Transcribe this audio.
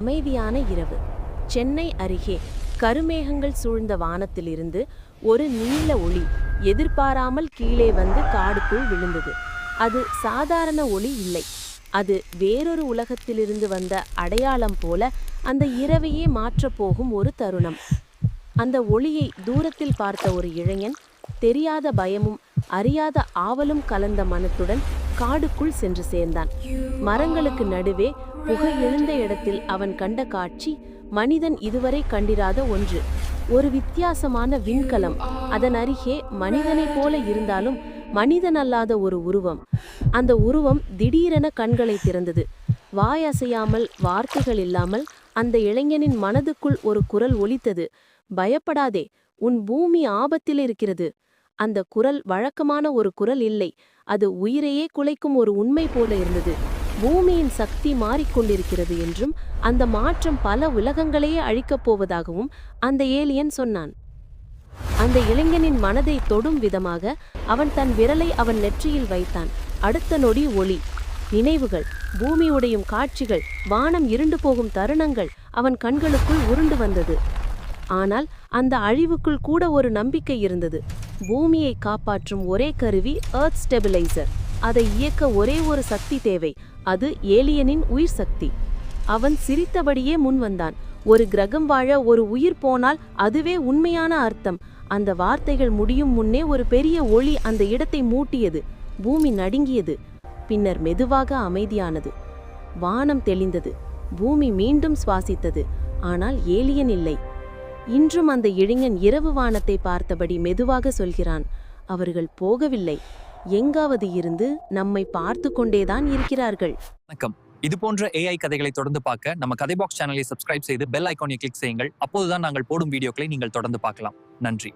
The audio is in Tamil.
அமைதியான இரவு. சென்னை அருகே கருமேகங்கள் சூழ்ந்த வானத்திலிருந்து ஒரு நீல ஒளி எதிர்பாராமல் கீழே வந்து காடுக்குள் விழுந்தது. அது சாதாரண ஒளி இல்லை. அது வேறொரு உலகத்திலிருந்து வந்த அடையாளம் போல அந்த இரவையே மாற்றப் போகும் ஒரு தருணம். அந்த ஒளியை தூரத்தில் பார்த்த ஒரு இளைஞன் தெரியாத பயமும் அறியாத ஆவலும் கலந்த மனத்துடன் காடுக்குள் சென்று சேர்ந்தான். மரங்களுக்கு நடுவே புகை எழுந்த இடத்தில் அவன் கண்ட காட்சி மனிதன் இதுவரை கண்டிராத ஒன்று. ஒரு வித்தியாசமான விண்கலம். அதன் அருகே மனிதனைப் போல இருந்தாலும் மனிதன் அல்லாத ஒரு உருவம். அந்த உருவம் திடீரென கண்களை திறந்தது. வாய் அசையாமல் வார்த்தைகள் இல்லாமல் அந்த இளைஞனின் மனதுக்குள் ஒரு குரல் ஒலித்தது. பயப்படாதே உன் பூமி ஆபத்தில் இருக்கிறது அந்த குரல் வழக்கமான ஒரு குரல் இல்லை. அது உயிரையே குலைக்கும் ஒரு உண்மை போல இருந்தது. பூமியின் சக்தி மாறிக்கொண்டிருக்கிறது என்றும் அந்த மாற்றம் பல உலகங்களையே அழிக்கப் போவதாகவும் அந்த ஏலியன் சொன்னான். அந்த இளைஞனின் மனதை தொடும் விதமாக அவன் தன் விரலை அவன் நெற்றியில் வைத்தான். அடுத்த நொடி ஒளி. நினைவுகள். பூமி உடையும் காட்சிகள். வானம் இருண்டு போகும் தருணங்கள் அவன் கண்களுக்குள் உருண்டு வந்தது. ஆனால் அந்த அழிவுக்குள் கூட ஒரு நம்பிக்கை இருந்தது. பூமியை காப்பாற்றும் ஒரே கருவி எர்த் ஸ்டெபிலைசர் அதை இயக்க ஒரே ஒரு சக்தி தேவை. அது ஏலியனின் உயிர் சக்தி. அவன் சிரித்தபடியே முன் வந்தான். ஒரு கிரகம் வாழ ஒரு உயிர் போனால் அதுவே உண்மையான அர்த்தம். அந்த வார்த்தைகள் முடியும் முன்னே ஒரு பெரிய ஒளி அந்த இடத்தை மூட்டியது. பூமி நடுங்கியது. பின்னர் மெதுவாக அமைதியானது. வானம் தெளிந்தது. பூமி மீண்டும் சுவாசித்தது. ஆனால் ஏலியன் இல்லை. இன்றும் அந்த இளைஞன் இரவு வானத்தை பார்த்தபடி மெதுவாக சொல்கிறான் அவர்கள் போகவில்லை. எங்காவது இருந்து நம்மை பார்த்து கொண்டேதான் இருக்கிறார்கள். வணக்கம். இது போன்ற ஏஐ கதைகளை தொடர்ந்து பார்க்க நம்ம கதை பாக்ஸ் சேனலை சப்ஸ்கிரைப் செய்து பெல் ஐக்கானை கிளிக் செய்யுங்கள். அப்போதுதான் நாங்கள் போடும் வீடியோக்களை நீங்கள் தொடர்ந்து பார்க்கலாம். நன்றி.